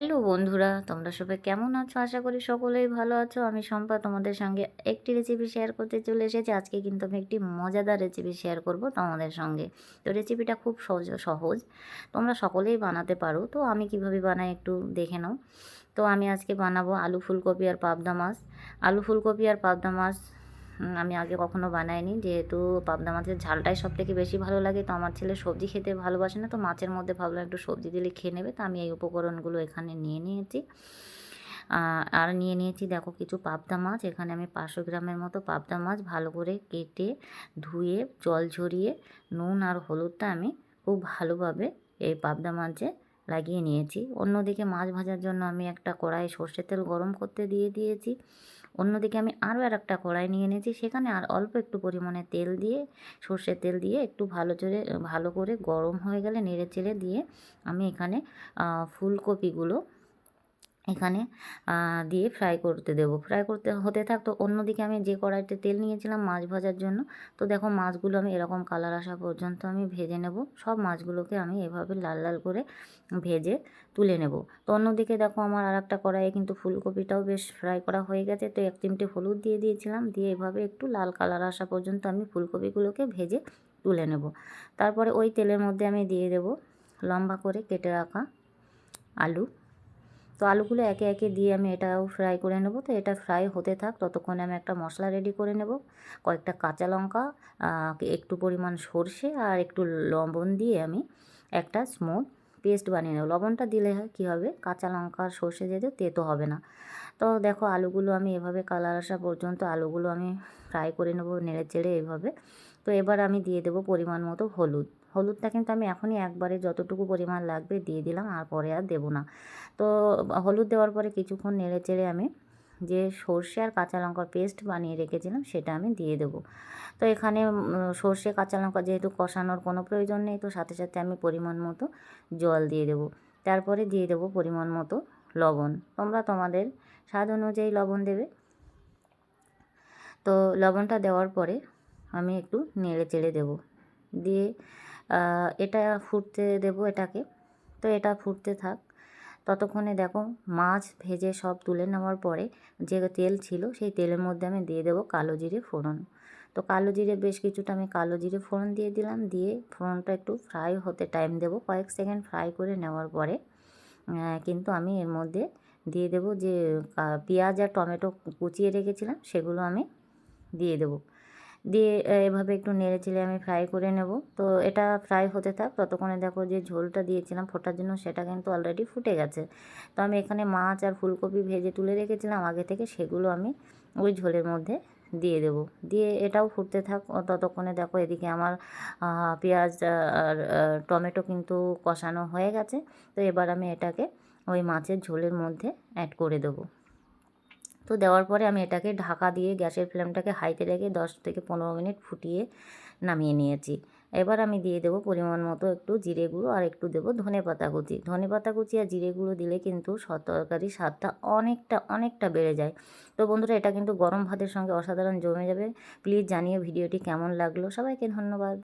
Hello বন্ধুরা, তোমরা সবাই কেমন আছো? আশা করি সকলেই ভালো আছো। আমি সম্পা তোমাদের সঙ্গে একটি রেসিপি শেয়ার করতে চলে এসেছি। আজকে কিন্তু আমি একটি মজাদার রেসিপি শেয়ার করব তোমাদের সঙ্গে। তো রেসিপিটা খুব সহজ সহজ। তোমরা সকলেই বানাতে পারো। তো আমি কীভাবে বানাই একটু দেখে নাও। তো আমি আজকে বানাবো আলু ফুলকপি আর পাবদা মাছ। আলু ফুলকপি আর পাবদা মাছ আমি আগে কখনো বানাইনি। যেহেতু পাবদা মাছের ঝালটাই সব থেকে বেশি ভালো লাগে, তো আমার ছেলে সবজি খেতে ভালোবাসে না, তো মাছের মধ্যে ভাবলাম একটু সবজি দিলে খেয়ে নেবে। তো আমি এই উপকরণগুলো এখানে নিয়ে নিয়েছি। আর নিয়ে নিয়েছি দেখো কিছু পাবদা মাছ। এখানে আমি পাঁচশো গ্রামের মতো পাবদা মাছ ভালো করে কেটে, ধুয়ে, জল ঝরিয়ে, নুন আর হলুদটা আমি খুব ভালোভাবে এই পাবদা মাছে লাগিয়ে নিয়েছি। অন্যদিকে মাছ ভাজার জন্য আমি একটা কড়াই সর্ষের তেল গরম করতে দিয়ে দিয়েছি। অন্যদিকে আমি আরও আর একটা কড়াই নিয়ে নিয়েছি। সেখানে আর অল্প একটু পরিমাণে তেল দিয়ে, সর্ষের তেল দিয়ে একটু ভালো করে ভালো করে গরম হয়ে গেলে নেড়ে চেড়ে দিয়ে আমি এখানে ফুলকপিগুলো এখানে দিয়ে ফ্রাই করতে দেবো। ফ্রাই করতে হতে থাকতো অন্যদিকে আমি যে কড়াইতে তেল নিয়েছিলাম মাছ ভাজার জন্য, তো দেখো মাছগুলো আমি এরকম কালার আসা পর্যন্ত আমি ভেজে নেব। সব মাছগুলোকে আমি এভাবে লাল লাল করে ভেজে তুলে নেব। তো অন্যদিকে দেখো আমার আর একটা কড়াইয়ে কিন্তু ফুলকপিটাও বেশ ফ্রাই করা হয়ে গেছে, তো এক চিমটে হলুদ দিয়ে দিয়েছিলাম, দিয়ে এভাবে একটু লাল কালার আসা পর্যন্ত আমি ফুলকপিগুলোকে ভেজে তুলে নেব। তারপরে ওই তেলের মধ্যে আমি দিয়ে দেব লম্বা করে কেটে রাখা আলু। তো আলুগুলো একে একে দিয়ে আমি এটাও ফ্রাই করে নেব। তো এটা ফ্রাই হতে থাক, ততক্ষণে আমি একটা মশলা রেডি করে নেব। কয়েকটা কাঁচা লঙ্কা একটু পরিমাণ সর্ষে আর একটু লবণ দিয়ে আমি একটা স্মুথ পেস্ট বানিয়ে নেব। লবণটা দিলে কী হবে? কাঁচা লঙ্কা আর সর্ষে যেতে তেতো হবে না। তো দেখো আলুগুলো আমি এভাবে কালার আসা পর্যন্ত আলুগুলো আমি ফ্রাই করে নেব নেড়ে চেড়ে এভাবে। তো এবার আমি দিয়ে দেবো পরিমাণ মতো হলুদ। হলুদটা কিন্তু আমি এখনই একবারে যতটুকু পরিমাণ লাগবে দিয়ে দিলাম, আর পরে আর দেবো না। তো হলুদ দেওয়ার পরে কিছুক্ষণ নেড়ে চেড়ে আমি যে সর্ষে আর কাঁচা লঙ্কার পেস্ট বানিয়ে রেখেছিলাম, সেটা আমি দিয়ে দেবো। তো এখানে সর্ষে, কাঁচা লঙ্কা যেহেতু কষানোর কোনো প্রয়োজন নেই, তো সাথে সাথে আমি পরিমাণ মতো জল দিয়ে দেবো। তারপরে দিয়ে দেবো পরিমাণ মতো লবণ। তোমরা তোমাদের স্বাদ অনুযায়ী লবণ দেবে। তো লবণটা দেওয়ার পরে আমি একটু নেড়ে চেড়ে দেবো। দিয়ে এটা ফুটতে দেব এটাকে। তো এটা ফুটতে থাক। ততক্ষণে দেখো মাছ ভেজে সব তুলে নেওয়ার পরে যে তেল ছিল সেই তেলের মধ্যে আমি দিয়ে দেবো কালো জিরে ফোড়ন। তো কালো জিরে বেশ কিছুটা আমি কালো জিরে ফোড়ন দিয়ে দিলাম। দিয়ে ফোড়নটা একটু ফ্রাই হতে টাইম দেব কয়েক সেকেন্ড ফ্রাই করে নেওয়ার পরে। কিন্তু আমি এর মধ্যে দিয়ে দেব যে পেঁয়াজ আর টমেটো কুচিয়ে রেখেছিলাম সেগুলো আমি দিয়ে দেবো। দিয়ে এভাবে একটু নেড়ে চেড়ে আমি ফ্রাই করে নেব। তো এটা ফ্রাই হতে থাক, ততক্ষণে দেখো যে ঝোলটা দিয়েছিলাম, ফোটার জন্য সেটা কিন্তু অলরেডি ফুটে গেছে। তো আমি এখানে মাছ আর ফুলকপি ভেজে তুলে রেখেছিলাম, আগে থেকে সেগুলো আমি ওই ঝোলের মধ্যে দিয়ে দেবো। দিয়ে এটাও ফুটতে থাক ততক্ষণে দেখো এদিকে আমার পেঁয়াজ আর টমেটো কিন্তু কষানো হয়ে গেছে। তো এবার আমি এটাকে ওই মাছের ঝোলের মধ্যে অ্যাড করে দেবো। তো দেওয়ার পরে আমি এটাকে ঢাকা দিয়ে গ্যাসের ফ্লেমটাকে হাইতে রেখে দশ থেকে পনেরো মিনিট ফুটিয়ে নামিয়ে নিয়েছি। এবার আমি দিয়ে দেবো পরিমাণ মতো একটু জিরে গুঁড়ো আর একটু দেবো ধনে পাতা কুচি। ধনে পাতা কুচি আর জিরে গুঁড়ো দিলে কিন্তু তরকারি স্বাদটা অনেকটা অনেকটা বেড়ে যায়। তো বন্ধুরা, এটা কিন্তু গরম ভাতের সঙ্গে অসাধারণ জমে যাবে। প্লিজ জানিয়ে ভিডিওটি কেমন লাগল। সবাইকে ধন্যবাদ।